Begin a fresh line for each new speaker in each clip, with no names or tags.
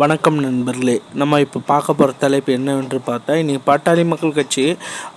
வணக்கம் நண்பர்களே. நம்ம இப்போ பார்க்க போகிற தலைப்பு என்னவென்று பார்த்தா இன்றைக்கி பாட்டாளி மக்கள் கட்சி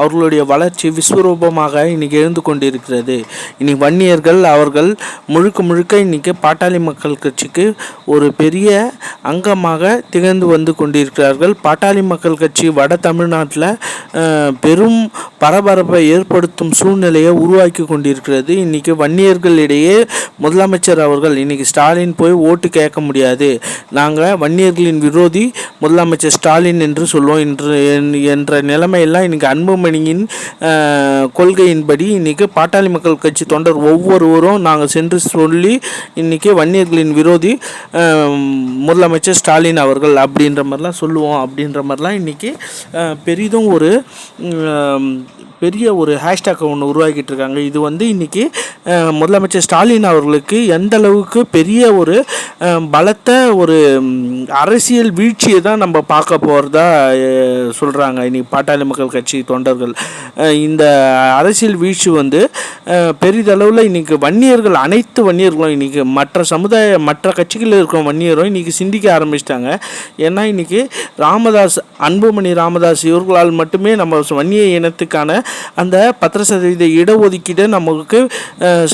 அவர்களுடைய வளர்ச்சி விஸ்வரூபமாக இன்றைக்கி எழுந்து கொண்டிருக்கிறது. இனி வன்னியர்கள் அவர்கள் முழுக்க முழுக்க இன்றைக்கி பாட்டாளி மக்கள் கட்சிக்கு ஒரு பெரிய அங்கமாக திகழ்ந்து வந்து கொண்டிருக்கிறார்கள். பாட்டாளி மக்கள் கட்சி வட தமிழ்நாட்டில் பெரும் பரபரப்பை ஏற்படுத்தும் சூழ்நிலையை உருவாக்கி கொண்டிருக்கிறது. இன்றைக்கி வன்னியர்களிடையே முதலமைச்சர் அவர்கள் இன்றைக்கி ஸ்டாலின் போய் ஓட்டு கேட்க முடியாது. நாங்கள் வன்னியர்களின் விரோதி முதலமைச்சர் ஸ்டாலின் என்று சொல்லுவோம் என்று என்- என்ற நிலைமையெல்லாம் இன்றைக்கி அன்புமணியின் கொள்கையின்படி இன்றைக்கி பாட்டாளி மக்கள் கட்சி தொண்டர் ஒவ்வொருவரும் நாங்கள் சென்று சொல்லி இன்றைக்கி வன்னியர்களின் விரோதி முதலமைச்சர் ஸ்டாலின் அவர்கள் அப்படின்ற மாதிரிலாம் சொல்லுவோம் அப்படின்ற மாதிரிலாம் இன்றைக்கி பெரிதும் ஒரு பெரிய ஒரு ஹேஷ்டேக் ஒன்று உருவாக்கிட்டு இருக்காங்க. இது வந்து இன்றைக்கி முதலமைச்சர் ஸ்டாலின் அவர்களுக்கு எந்த அளவுக்கு பெரிய ஒரு பலத்த ஒரு அரசியல் வீழ்ச்சியை தான் நம்ம பார்க்க போகிறதா சொல்கிறாங்க இன்னைக்கு பாட்டாளி மக்கள் கட்சி தொண்டர்கள். இந்த அரசியல் வீழ்ச்சி வந்து பெரிதளவில் இன்றைக்கி வன்னியர்கள் அனைத்து வன்னியர்களும் இன்றைக்கி மற்ற சமுதாய மற்ற கட்சிகளில் இருக்கிற வன்னியரும் இன்றைக்கி சிந்திக்க ஆரம்பிச்சிட்டாங்க. ஏன்னா இன்றைக்கி ராமதாஸ் அன்புமணி ராமதாஸ் இவர்களால் மட்டுமே நம்ம வன்னிய இனத்துக்கான அந்த பத்திர சதவீத இடஒதுக்கீடை நமக்கு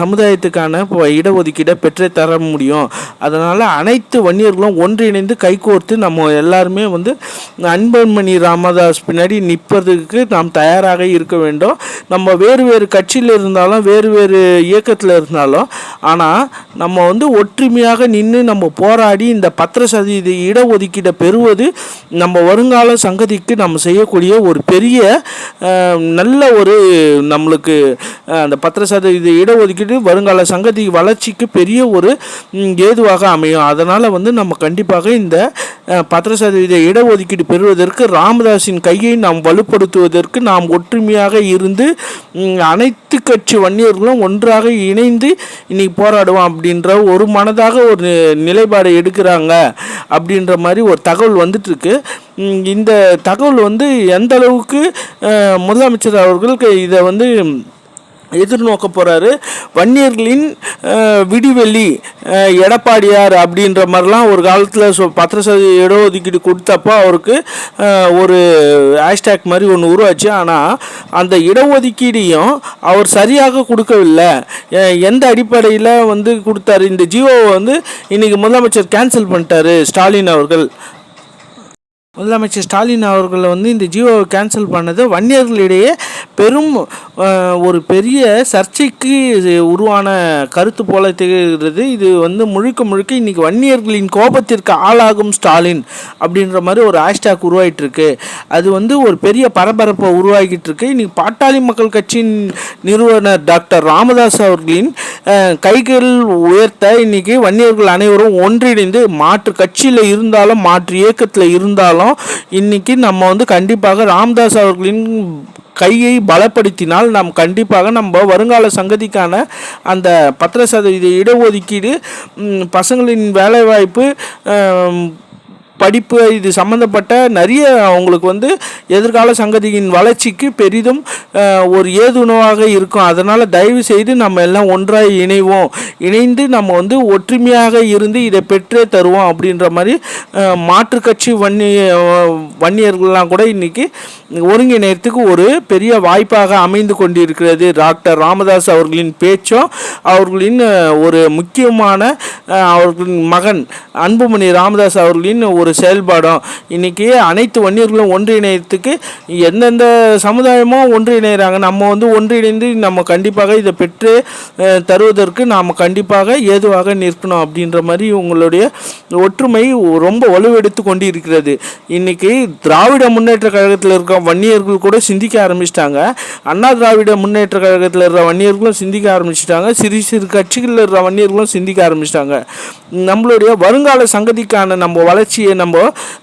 சமுதாயத்துக்கான இப்போ இடஒதுக்கீடை பெற்றே தர முடியும். அதனால் அனைத்து வன்னியர்களும் ஒன்றிணைந்து கைகோர்த்து நம்ம எல்லாருமே வந்து அன்பன்மணி ராமதாஸ் பின்னாடி நிற்பதுக்கு நாம் தயாராக இருக்க வேண்டும். நம்ம வேறு வேறு கட்சியில் இருந்தாலும் வேறு வேறு இயக்கத்தில் இருந்தாலும் ஆனால் நம்ம வந்து ஒற்றுமையாக நின்று நம்ம போராடி இந்த பத்திர சதவீத இடஒதுக்கீடை பெறுவது நம்ம வருங்கால சங்கதிக்கு நம்ம செய்யக்கூடிய ஒரு பெரிய நல்ல ஒரு நம்மளுக்கு அந்த பத்திர சதவீத இடஒதுக்கீடு வருங்கால சங்கதி வளர்ச்சிக்கு பெரிய ஒரு ஏதுவாக அமையும். அதனால் வந்து நம்ம கண்டிப்பாக இந்த அஹ், பத்திர சதவீத இடஒதுக்கீடு பெறுவதற்கு ராமதாஸின் கையை நாம் வலுப்படுத்துவதற்கு நாம் ஒற்றுமையாக இருந்து அனைத்து கட்சி வன்னியர்களும் ஒன்றாக இணைந்து இன்னைக்கு போராடுவோம் அப்படின்ற ஒரு மனதாக ஒரு நிலைப்பாடு எடுக்கிறாங்க அப்படின்ற மாதிரி ஒரு தகவல் வந்துட்டுருக்கு. இந்த தகவல் வந்து எந்த அளவுக்கு முதலமைச்சர் அவர்களுக்கு இதை வந்து எதிர்நோக்க போகிறாரு வன்னியர்களின் விடிவெளி விடிவெள்ளி எடப்பாடியார் அப்படின்ற மாதிரிலாம் ஒரு காலத்தில் சொ பத்திர சதவீத இடஒதுக்கீடு கொடுத்தப்போ அவருக்கு ஒரு ஹேஷ்டேக் மாதிரி ஒன்று உருவாச்சு. ஆனால் அந்த இடஒதுக்கீடையும் அவர் சரியாக கொடுக்கவில்லை. எந்த அடிப்படையில் வந்து கொடுத்தாரு? இந்த ஜியோவை வந்து இன்றைக்கி முதலமைச்சர் கேன்சல் பண்ணிட்டாரு ஸ்டாலின் அவர்கள். முதலமைச்சர் ஸ்டாலின் அவர்களை வந்து இந்த ஜியோவை கேன்சல் பண்ணது வன்னியர்களிடையே பெரும் ஒரு பெரிய சர்ச்சைக்கு உருவான கருத்து போல திகழ்கிறது. இது வந்து முழுக்க முழுக்க இன்றைக்கி வன்னியர்களின் கோபத்திற்கு ஆளாகும் ஸ்டாலின் அப்படின்ற மாதிரி ஒரு ஆஷ்டாக் உருவாயிட்டுருக்கு. அது வந்து ஒரு பெரிய பரபரப்பை உருவாகிட்டு இருக்கு இன்றைக்கி பாட்டாளி மக்கள் கட்சியின் நிறுவனர் டாக்டர் ராமதாஸ் அவர்களின் கைகள் உயர்த்த இன்னைக்கு வன்னியர்கள் அனைவரும் ஒன்றிணைந்து மாற்று கட்சியில் இருந்தாலும் மாற்று இயக்கத்தில் இருந்தாலும் இன்னைக்கு நம்ம வந்து கண்டிப்பாக ராம்தாஸ் அவர்களின் கையை பலப்படுத்தினால் நாம் கண்டிப்பாக நம்ம வருங்கால சங்கதிக்கான அந்த பத்திர சதவீத இடஒதுக்கீடு பசங்களின் வேலைவாய்ப்பு படிப்பு இது சம்மந்தப்பட்ட நிறைய அவங்களுக்கு வந்து எதிர்கால சங்கதியின் வளர்ச்சிக்கு பெரிதும் ஒரு ஏதுணவாக இருக்கும். அதனால் தயவு செய்து நம்ம எல்லாம் ஒன்றாக இணைவோம். இணைந்து நம்ம வந்து ஒற்றுமையாக இருந்து இதை பெற்றே தருவோம் அப்படின்ற மாதிரி மாற்றுக்கட்சி கட்சி வன்னிய வன்னியர்கள்லாம் கூட இன்றைக்கி ஒருங்கிணையத்துக்கு ஒரு பெரிய வாய்ப்பாக அமைந்து கொண்டிருக்கிறது டாக்டர் ராமதாஸ் அவர்களின் பேச்சும் அவர்களின் ஒரு முக்கியமான அவர்களின் மகன் அன்புமணி ராமதாஸ் அவர்களின் ஒரு செயல்பாடும் இன்றைக்கி அனைத்து வன்னியர்களும் ஒன்றிணையத்துக்கு எந்தெந்த சமுதாயமோ ஒன்றிணைகிறாங்க நம்ம வந்து ஒன்றிணைந்து நம்ம கண்டிப்பாக இதை பெற்று தருவதற்கு நாம் கண்டிப்பாக ஏதுவாக நிற்கணும் அப்படின்ற மாதிரி உங்களுடைய ஒற்றுமை ரொம்ப வலுவெடுத்து கொண்டு இருக்கிறது இன்றைக்கி திராவிட முன்னேற்ற கழகத்தில் இருக்க வன்னியர்கள் கூட சிந்திக்க ஆரம்பிச்சிட்டாங்க. அண்ணா திராவிட முன்னேற்ற கழகத்தில் இருக்கிற வன்னியர்களும் சிந்திக்க ஆரம்பிச்சிட்டாங்க. சிறு சிறு கட்சிகளில் இருக்கிற வன்னியர்களும் சிந்திக்க ஆரம்பிச்சிட்டாங்க. நம்மளுடைய வருங்கால சங்கதிக்கான நம்ம வளர்ச்சியை நம்ம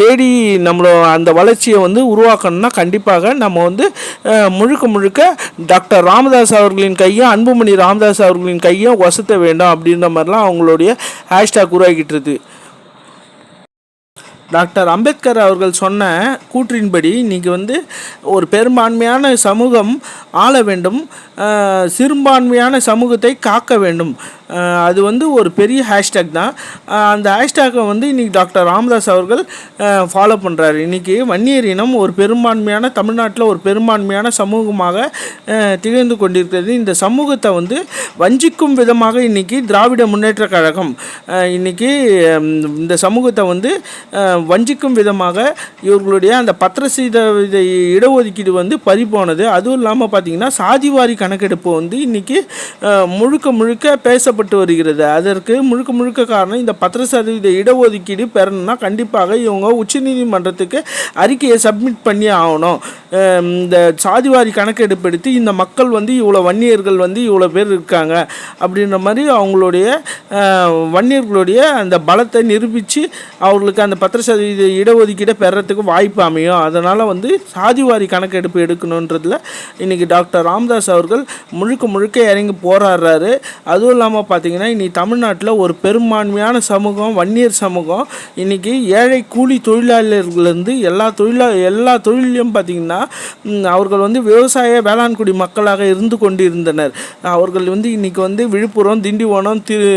தேடி நம்மளோ அந்த வளர்ச்சியை வந்து உருவாக்கணும்னா கண்டிப்பாக நம்ம வந்து முழுக்க முழுக்க டாக்டர் ராமதாஸ் அவர்களின் கையும் அன்புமணி ராமதாஸ் அவர்களின் கையும் வசத்த வேண்டும் அப்படின்ற மாதிரிலாம் அவங்களுடைய ஹேஷ்டாக் உருவாக்கிட்டு இருக்குது டாக்டர் அம்பேத்கர் அவர்கள் சொன்ன கூற்றின்படி நீங்கள் வந்து ஒரு பெரும்பான்மையான சமூகம் ஆள வேண்டும் சிறுபான்மையான சமூகத்தை காக்க வேண்டும். அது வந்து ஒரு பெரிய ஹேஷ்டேக் தான். அந்த ஹேஷ்டேக்கை வந்து இன்றைக்கி டாக்டர் ராமதாஸ் அவர்கள் ஃபாலோ பண்ணுறாரு இன்றைக்கி வன்னியர் இனம் ஒரு பெரும்பான்மையான தமிழ்நாட்டில் ஒரு பெரும்பான்மையான சமூகமாக திகழ்ந்து கொண்டிருக்கிறது. இந்த சமூகத்தை வந்து வஞ்சிக்கும் விதமாக இன்றைக்கி திராவிட முன்னேற்றக் கழகம் இன்றைக்கி இன்னைக்கு இந்த சமூகத்தை வந்து வஞ்சிக்கும் விதமாக இவர்களுடைய அந்த பத்திரசீத இத இடஒதுக்கீடு வந்து பறிப்போனது அதுவும் இல்லாமல் பார்த்தீங்கன்னா சாதிவாரி கணக்கெடுப்பு வந்து இன்றைக்கி முழுக்க முழுக்க பேச பேசப்பட்டு வருகிறது. அதற்கு முழுக்க முழுக்க காரணம் இந்த பத்திர சதவீத இடஒதுக்கீடு பெறணும்னா கண்டிப்பாக இவங்க உச்சநீதிமன்றத்துக்கு அறிக்கையை சப்மிட் பண்ணி ஆகணும். இந்த சாதிவாரி கணக்கெடுப்பு எடுத்து இந்த மக்கள் வந்து இவ்வளோ வன்னியர்கள் வந்து இவ்வளோ பேர் இருக்காங்க அப்படின்ற மாதிரி அவங்களுடைய வன்னியர்களுடைய அந்த பலத்தை நிரூபித்து அவர்களுக்கு அந்த பத்திர சதவீத இடஒதுக்கீடை பெறத்துக்கு வாய்ப்பு அமையும். அதனால் வந்து சாதிவாரி கணக்கெடுப்பு எடுக்கணுன்றதில் இன்றைக்கி டாக்டர் ராம்தாஸ் அவர்கள் முழுக்க முழுக்க இறங்கி போராடுறாரு. அதுவும் இல்லாமல் பார்த்தீங்கன்னா இன்றைக்கி தமிழ்நாட்டில் ஒரு பெரும்பான்மையான சமூகம் வன்னியர் சமூகம் இன்றைக்கி ஏழை கூலி தொழிலாளர்கள்லேருந்து எல்லா தொழிலா எல்லா தொழிலையும் பார்த்திங்கன்னா அவர்கள் வந்து விவசாய வேளாண்குடி மக்களாக இருந்து கொண்டிருந்தனர். அவர்கள் வந்து இன்றைக்கி வந்து விழுப்புரம் திண்டிவனம் திரு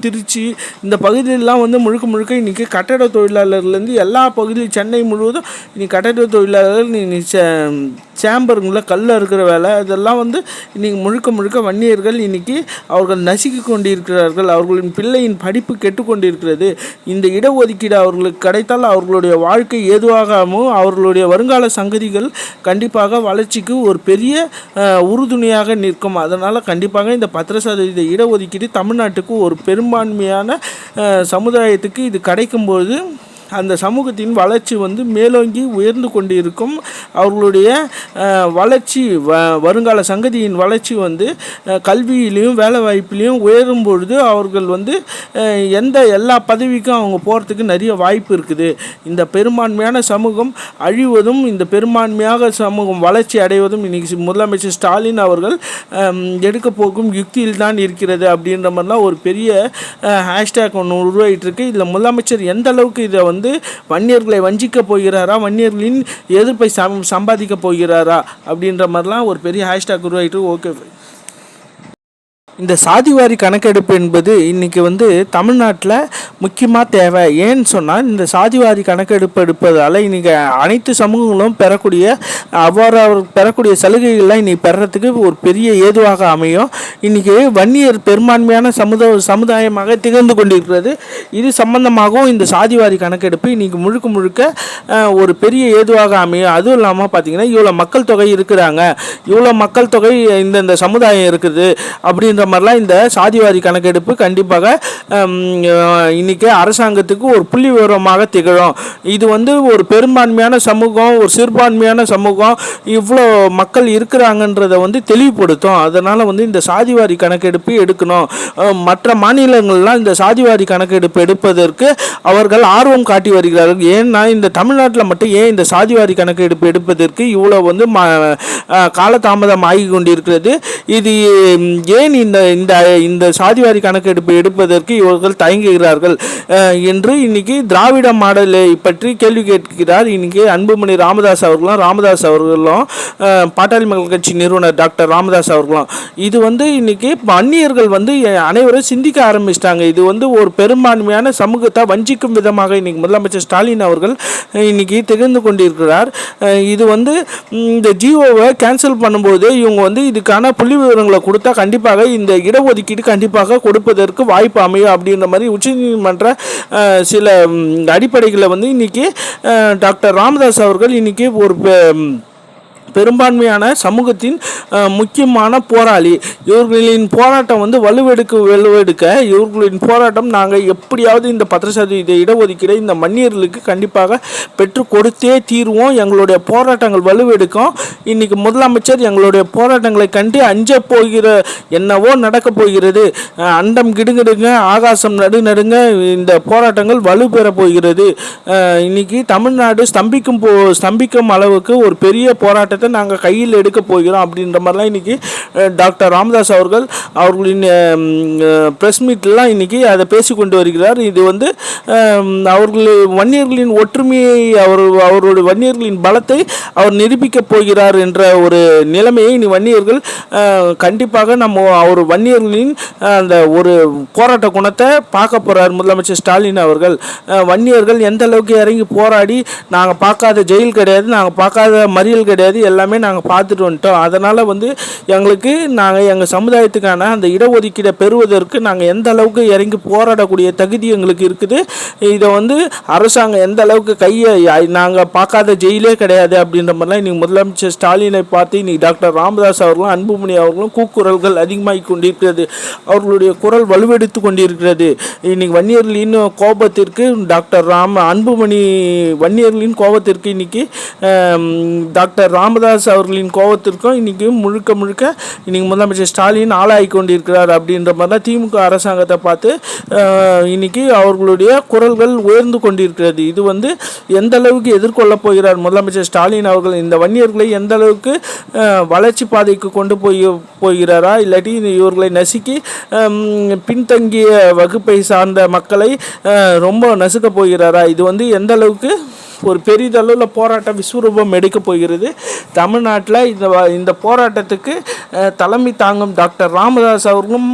திருச்சி இந்த பகுதியிலலாம் வந்து முழுக்க முழுக்க இன்றைக்கி கட்டட தொழிலாளர்லேருந்து எல்லா பகுதியும் சென்னை முழுவதும் இன்னைக்கு கட்டட தொழிலாளர்கள் இன்னைக்கு சேம்பருங்களில் கல்லில் இருக்கிற வேலை இதெல்லாம் வந்து இன்றைக்கி முழுக்க முழுக்க வன்னியர்கள் இன்றைக்கி அவர்கள் நசுக்கி கொண்டிருக்கிறார்கள் அவர்களின் பிள்ளையின் படிப்பு கெட்டுக்கொண்டிருக்கிறது. இந்த இடஒதுக்கீடு அவர்களுக்கு கிடைத்தால் அவர்களுடைய வாழ்க்கை ஏதுவாகாமல் அவர்களுடைய வருங்கால சங்கதிகள் கண்டிப்பாக வளர்ச்சிக்கு ஒரு பெரிய உறுதுணையாக நிற்கும். அதனால் கண்டிப்பாக இந்த பத்திர சதவீத இடஒதுக்கீடு தமிழ்நாட்டுக்கு ஒரு பெரும்பான்மையான சமுதாயத்துக்கு இது கிடைக்கும்போது அந்த சமூகத்தின் வளர்ச்சி வந்து மேலோங்கி உயர்ந்து கொண்டு இருக்கும் அவர்களுடைய வளர்ச்சி வ வருங்கால சங்கதியின் வளர்ச்சி வந்து கல்வியிலையும் வேலை வாய்ப்பிலையும் உயரும் பொழுது அவர்கள் வந்து எந்த எல்லா பதவிக்கும் அவங்க போகிறதுக்கு நிறைய வாய்ப்பு இருக்குது. இந்த பெரும்பான்மையான சமூகம் அழிவதும் இந்த பெரும்பான்மையாக சமூகம் வளர்ச்சி அடைவதும் இன்றைக்கி முதலமைச்சர் ஸ்டாலின் அவர்கள் எடுக்க போகும் யுக்தியில் தான் இருக்கிறது அப்படின்ற மாதிரிலாம் ஒரு பெரிய ஹேஷ்டேக் ஒன்று உருவாகிட்டு இருக்கு. இதில் முதலமைச்சர் எந்த அளவுக்கு இதை வந்து வன்னியர்களை வஞ்சிக்க போகிறாரா? வன்னியர்களின் எதிர்ப்பை சம் சம்பாதிக்க போகிறாரா? அப்படின்ற மாதிரிலாம் ஒரு பெரிய ஹேஷ்டாக் உருவாகிட்டு ஓகே இந்த சாதிவாரி கணக்கெடுப்பு என்பது இன்றைக்கி வந்து தமிழ்நாட்டில் முக்கியமாக தேவை. ஏன்னு சொன்னால் இந்த சாதிவாரி கணக்கெடுப்பு எடுப்பதால் இன்றைக்கி அனைத்து சமூகங்களும் பெறக்கூடிய அவ்வாறு அவர் பெறக்கூடிய சலுகைகள்லாம் இன்றைக்கி பெறத்துக்கு ஒரு பெரிய ஏதுவாக அமையும். இன்றைக்கி வன்னியர் பெரும்பான்மையான சமுத சமுதாயமாக திகழ்ந்து கொண்டிருக்கிறது. இது சம்பந்தமாகவும் இந்த சாதிவாரி கணக்கெடுப்பு இன்றைக்கி முழுக்க முழுக்க ஒரு பெரிய ஏதுவாக அமையும். அதுவும் இல்லாமல் பார்த்தீங்கன்னா இவ்வளோ மக்கள் தொகை இருக்கிறாங்க. இவ்வளோ மக்கள் தொகை இந்தந்த சமுதாயம் இருக்குது. அப்படின்ற மாதிரிலாம் இந்த சாதிவாரி கணக்கெடுப்பு கண்டிப்பாக இன்றைக்கி அரசாங்கத்துக்கு ஒரு புள்ளி விவரமாக திகழும். இது வந்து ஒரு பெரும்பான்மையான சமூகம் ஒரு சிறுபான்மையான சமூகம் இவ்வளோ மக்கள் இருக்கிறாங்கன்றதை வந்து தெளிவுபடுத்தும். அதனால் வந்து இந்த சாதிவாரி கணக்கெடுப்பு எடுக்கணும். மற்ற மாநிலங்கள்லாம் இந்த சாதிவாரி கணக்கெடுப்பு எடுப்பதற்கு அவர்கள் ஆர்வம் காட்டி வருகிறார்கள். ஏன்னா இந்த தமிழ்நாட்டில் மட்டும் ஏன் இந்த சாதிவாரி கணக்கெடுப்பு எடுப்பதற்கு இவ்வளோ வந்து ம காலதாமதம் ஆகி கொண்டிருக்கிறது இது ஏன் ஏன் இந்த இந்த இந்த சாதிவாரி கணக்கெடுப்பு எடுப்பதற்கு இவர்கள் தயங்குகிறார்கள். என்று இன்னைக்கு திராவிட மாடலை பற்றி கேள்வி கேட்கிறார். இன்னைக்கு அன்புமணி ராமதாஸ் அவர்களும் ராமதாஸ் அவர்களும் பாட்டாளி மக்கள் கட்சி நிறுவனர் டாக்டர் ராமதாஸ் அவர்களும். இது வந்து இன்னைக்கு அந்நியர்கள் வந்து அனைவரும் சிந்திக்க ஆரம்பிச்சிட்டாங்க. இது வந்து ஒரு பெரும்பான்மையான சமூகத்தை வஞ்சிக்கும் விதமாக இன்னைக்கு முதலமைச்சர் ஸ்டாலின் அவர்கள் இன்னைக்கு திகழ்ந்து கொண்டிருக்கிறார். இது வந்து இந்த ஜியோவை கேன்சல் பண்ணும்போது இவங்க வந்து இதுக்கான புள்ளி விவரங்களை கொடுத்தா கண்டிப்பாக இந்த இடஒதுக்கீடு கண்டிப்பாக கொடுப்பதற்கு வாய்ப்பு அமையும் அப்படின்ற மாதிரி உச்சநீதிமன்ற சில அடிப்படைகளை வந்து இன்றைக்கி டாக்டர் ராமதாஸ் அவர்கள் இன்றைக்கி ஒரு பெரும்பான்மையான சமூகத்தின் முக்கியமான போராளி. இவர்களின் போராட்டம் வந்து வலுவெடுக்க வலுவெடுக்க இவர்களின் போராட்டம் நாங்கள் எப்படியாவது இந்த பத்திர சதவீத இடஒதுக்கீடை இந்த மன்னியர்களுக்கு கண்டிப்பாக பெற்று கொடுத்தே தீர்வோம். எங்களுடைய போராட்டங்கள் வலுவெடுக்கும். இன்னைக்கு முதலமைச்சர் எங்களுடைய போராட்டங்களை கண்டு அஞ்ச போகிற என்னவோ நடக்க போகிறது. அண்டம் கிடுங்கிடுங்க ஆகாசம் நடு நடுங்க இந்த போராட்டங்கள் வலுப்பெற போகிறது. இன்றைக்கி இன்னைக்கு தமிழ்நாடு ஸ்தம்பிக்கும் போ ஸ்தம்பிக்கும் அளவுக்கு ஒரு பெரிய போராட்டத்தை திட்டத்தை நாங்கள் கையில் எடுக்க போகிறோம் அப்படின்ற மாதிரிலாம் இன்றைக்கி டாக்டர் ராமதாஸ் அவர்கள் அவர்களின் ப்ரெஸ் மீட்லாம் இன்றைக்கி அதை பேசி கொண்டு வருகிறார். இது வந்து அஹ், அவர்கள் வன்னியர்களின் ஒற்றுமையை அவர் அவருடைய வன்னியர்களின் பலத்தை அவர் நிரூபிக்கப் போகிறார் என்ற ஒரு நிலைமையை இனி வன்னியர்கள் கண்டிப்பாக நம்ம அவர் வன்னியர்களின் அந்த ஒரு போராட்ட குணத்தை பார்க்க போகிறார் முதலமைச்சர் ஸ்டாலின் அவர்கள். வன்னியர்கள் எந்த அளவுக்கு இறங்கி போராடி நாங்கள் பார்க்காத ஜெயில் கிடையாது நாங்கள் பார்க்காத மறியல் கிடையாது எல்லாமே நாங்கள் பார்த்துட்டு வந்துட்டோம். அதனால் வந்து எங்களுக்கு நாங்கள் எங்கள் சமுதாயத்துக்கான அந்த இடஒதுக்கீடை பெறுவதற்கு நாங்கள் எந்த அளவுக்கு இறங்கி போராடக்கூடிய தகுதி எங்களுக்கு இருக்குது. இதை வந்து அரசாங்கம் எந்த அளவுக்கு கையை நாங்கள் பார்க்காத ஜெயிலே கிடையாது அப்படின்ற மாதிரிலாம் இன்றைக்கி முதலமைச்சர் ஸ்டாலினை பார்த்து இன்றைக்கி டாக்டர் ராமதாஸ் அவர்களும் அன்புமணி அவர்களும் கூக்குரல்கள் அதிகமாகி கொண்டிருக்கிறது. அவர்களுடைய குரல் வலுவெடுத்து கொண்டிருக்கிறது. இன்றைக்கி வன்னியர்களின் கோபத்திற்கு டாக்டர் ராம அன்புமணி வன்னியர்களின் கோபத்திற்கு இன்னைக்கு டாக்டர் ராமதாஸ் அவர்களின் கோபத்திற்கும் இன்றைக்கும் முழுக்க முழுக்க இன்றைக்கி முதலமைச்சர் ஸ்டாலின் ஆளாகி கொண்டிருக்கிறார் அப்படின்ற மாதிரி தான் திமுக அரசாங்கத்தை பார்த்து இன்றைக்கி இன்னைக்கு அவர்களுடைய குரல்கள் உயர்ந்து கொண்டிருக்கிறது. இது வந்து எந்த அளவுக்கு எதிர்கொள்ளப் போகிறார் முதலமைச்சர் ஸ்டாலின் அவர்கள்? இந்த வன்னியர்களை எந்த அளவுக்கு வளர்ச்சி பாதைக்கு கொண்டு போய் போகிறாரா? இல்லாட்டி இவர்களை நசுக்கி பின்தங்கிய வகுப்பை சார்ந்த மக்களை ரொம்ப நசுக்க போகிறாரா? இது வந்து எந்த அளவுக்கு ஒரு பெரிதளவில் போராட்டம் விஸ்வரூபம் எடுக்கப் போகிறது? தமிழ்நாட்டில் இந்த வ- இந்த போராட்டத்துக்கு தலைமை தாங்கும் டாக்டர் ராமதாஸ் அவர்களும்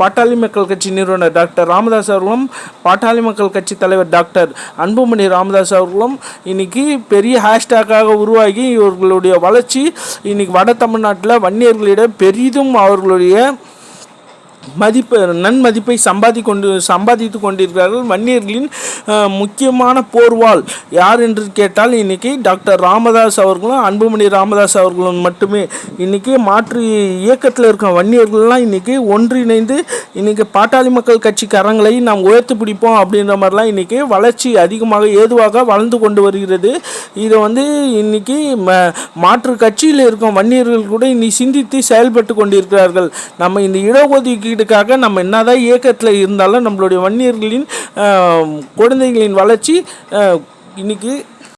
பாட்டாளி மக்கள் கட்சி நிறுவனர் டாக்டர் ராமதாஸ் அவர்களும் பாட்டாளி மக்கள் கட்சி தலைவர் டாக்டர் அன்புமணி ராமதாஸ் அவர்களும் இன்னைக்கு பெரிய ஹேஷ்டேக்காக உருவாகி இவர்களுடைய வளர்ச்சி இன்னைக்கு வட தமிழ்நாட்டில் வன்னியர்களிடம் பெரிதும் அவர்களுடைய மதிப்பு நன்மதிப்பை சம்பாதி கொண்டு சம்பாதித்து கொண்டிருக்கிறார்கள். வன்னியர்களின் முக்கியமான போர்வாள் யார் என்று கேட்டால் இன்னைக்கு டாக்டர் ராமதாஸ் அவர்களும் அன்புமணி ராமதாஸ் அவர்களும் மட்டுமே. இன்றைக்கி மாற்று இயக்கத்தில் இருக்க வன்னியர்கள்லாம் இன்னைக்கு ஒன்றிணைந்து இன்னைக்கு பாட்டாளி மக்கள் கட்சி கரங்களை நாம் உயர்த்தி பிடிப்போம் அப்படின்ற மாதிரிலாம் இன்னைக்கு வளர்ச்சி அதிகமாக ஏதுவாக வளர்ந்து கொண்டு வருகிறது. இதை வந்து இன்னைக்கு ம- மாற்று கட்சியில் இருக்கும் வன்னியர்கள் கூட இன்னி சிந்தித்து செயல்பட்டு கொண்டிருக்கிறார்கள். நம்ம இந்த இடஒதுக்கீடுக்காக நம்ம என்னதான் இயக்கத்தில் இருந்தாலும் நம்மளுடைய வன்னியர்களின் குழந்தைகளின் வளர்ச்சி இன்றைக்கி இன்னைக்கு